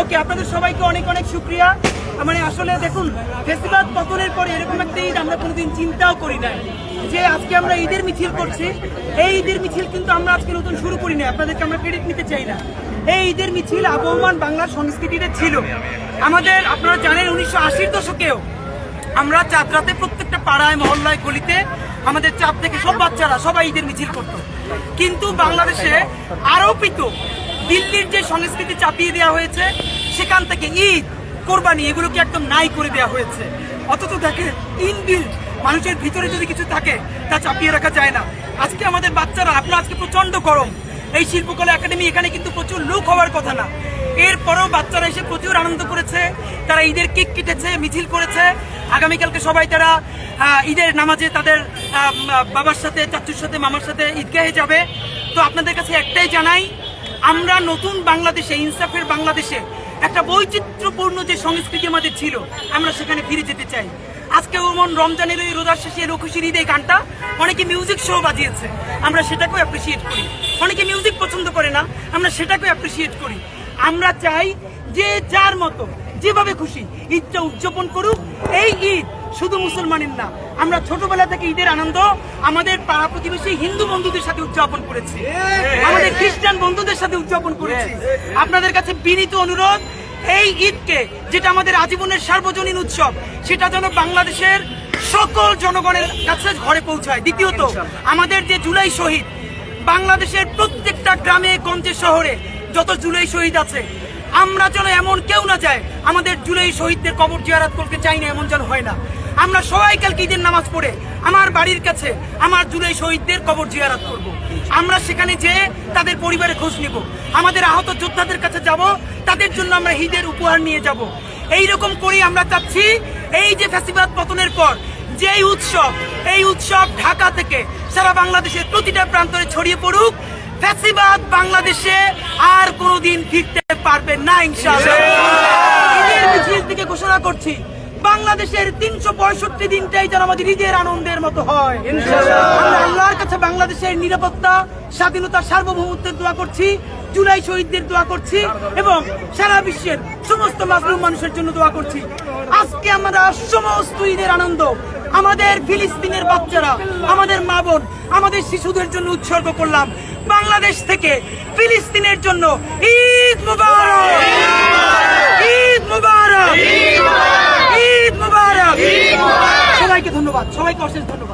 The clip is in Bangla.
ওকে, আপনাদের সবাইকে অনেক অনেক শুক্রিয়া। মানে আসলে দেখুন পরে এরকম একটা ঈদ আমরা কোনোদিন চিন্তাও করি নাই। যে আজকে আমরা ঈদের মিছিল করছি, এই ঈদের মিছিল কিন্তু আমরা আজকে নতুন শুরু করি না আপনাদেরকে আমরা চাই না। এই ঈদের মিছিল আবহমান বাংলার সংস্কৃতিতে ছিল। আমাদের, আপনারা জানেন উনিশশো আশির দশকেও আমরা চাঁদরাতে প্রত্যেকটা পাড়ায়, মহল্লায়, গলিতে আমাদের চাপ থেকে সব বাচ্চারা সবাই ঈদের মিছিল করতো। কিন্তু বাংলাদেশে আরোপিত দিল্লির যে সংস্কৃতি চাপিয়ে দেওয়া হয়েছে, সেখান থেকে ঈদ, কোরবানি, এগুলোকে একদম নাই করে দেওয়া হয়েছে। অথচ দেখে ইনবিল্ড মানুষের ভিতরে যদি কিছু থাকে, তা চাপিয়ে রাখা যায় না। আজকে আমাদের বাচ্চারা, আপনার আজকে প্রচণ্ড গরম। এই শিল্পকলা একাডেমি এখানে কিন্তু প্রচুর লোক হওয়ার কথা না। এরপরেও বাচ্চারা এসে প্রচুর আনন্দ করেছে। তারা ঈদের কেক কেটেছে, মিছিল করেছে। আগামীকালকে সবাই তারা ঈদের নামাজে তাদের বাবার সাথে, চাচুর সাথে, মামার সাথে ঈদগাহে যাবে। তো আপনাদের কাছে একটাই জানাই, আমরা নতুন বাংলাদেশে, ইনসাফের বাংলাদেশে একটা বৈচিত্র্যপূর্ণ যে সংস্কৃতি আমাদের ছিল, আমরা সেখানে ফিরে যেতে চাই। আজকে ওমন রমজানের ওই রোজার শেষে রকুশির ঈদ এই গানটা, অনেকে মিউজিক শো বাজিয়েছে। আমরা সেটাকেও অ্যাপ্রিসিয়েট করি। অনেকে মিউজিক পছন্দ করে না, আমরা সেটাকেও অ্যাপ্রিসিয়েট করি। আমরা চাই যে যার মতো যেভাবে খুশি ঈদটা উদযাপন করুক। এই ঈদ শুধু মুসলমানের না আমরা ছোটবেলা থেকে ঈদের আনন্দ আমাদের পাড়া প্রতিবেশী হিন্দু বন্ধুদের সাথে উদযাপন করেছি। আমাদের খ্রিস্টান বন্ধুদের সাথে উদযাপন করেছি। আপনাদের কাছে বিনীত অনুরোধ এই ঈদকে যেটা আমাদের আজীবনের সার্বজনীন উৎসব সেটা যেন বাংলাদেশের সকল জনগণের কাছে ঘরে পৌঁছায়। দ্বিতীয়ত আমাদের যে জুলাই শহীদ বাংলাদেশের প্রত্যেকটা গ্রামে গঞ্জে শহরে যত জুলাই শহীদ আছে, আমরা যেন এমন কেউ না যায়, আমাদের জুলাই শহীদদের কবর জিয়ারাত করতে চাই না, এমন যেন হয় না। আমরা সবাই কালকে ঈদের নামাজ পড়ে আমার বাড়ির কাছে আমার জুলাই শহীদদের কবর জিয়ারাত করব। আমরা সেখানে যেয়ে তাদের পরিবারে খোঁজ নিব। আমাদের আহত যোদ্ধাদের কাছে যাব, তাদের জন্য আমরা ঈদের উপহার নিয়ে যাব। এই রকম করেই আমরা চাচ্ছি, এই যে ফ্যাসিবাদ পতনের পর, যেই উৎসব, এই উৎসব ঢাকা থেকে সারা বাংলাদেশের প্রতিটা প্রান্তরে ছড়িয়ে পড়ুক ফ্যাসিবাদ বাংলাদেশে আর কোনোদিন ফিরতে পারবে না ইনশাআল্লাহ। মিছিল থেকে ঘোষণা করছি বাংলাদেশের তিনশো পঁয়ষট্টি দিনটাই যেন আমাদের ঈদের আনন্দের মতো হয়। আমরা আল্লাহর কাছে বাংলাদেশের নিরাপত্তা স্বাধীনতা সার্বভৌমত্বের দোয়া করছি জুলাই শহীদদের দোয়া করছি এবং সারা বিশ্বের সমস্ত মাজলুম মানুষের জন্য দোয়া করছি। আজকে আমরা সমস্ত ঈদের আনন্দ আমাদের ফিলিস্তিনের বাচ্চারা আমাদের মা বোন আমাদের শিশুদের জন্য উৎসর্গ করলাম। বাংলাদেশ থেকে ফিলিস্তিনের জন্য ঈদ মুবারক। ঈদ মুবারক। ঈদ মুবারক। সবাইকে ধন্যবাদ। সবাইকে অশেষ ধন্যবাদ।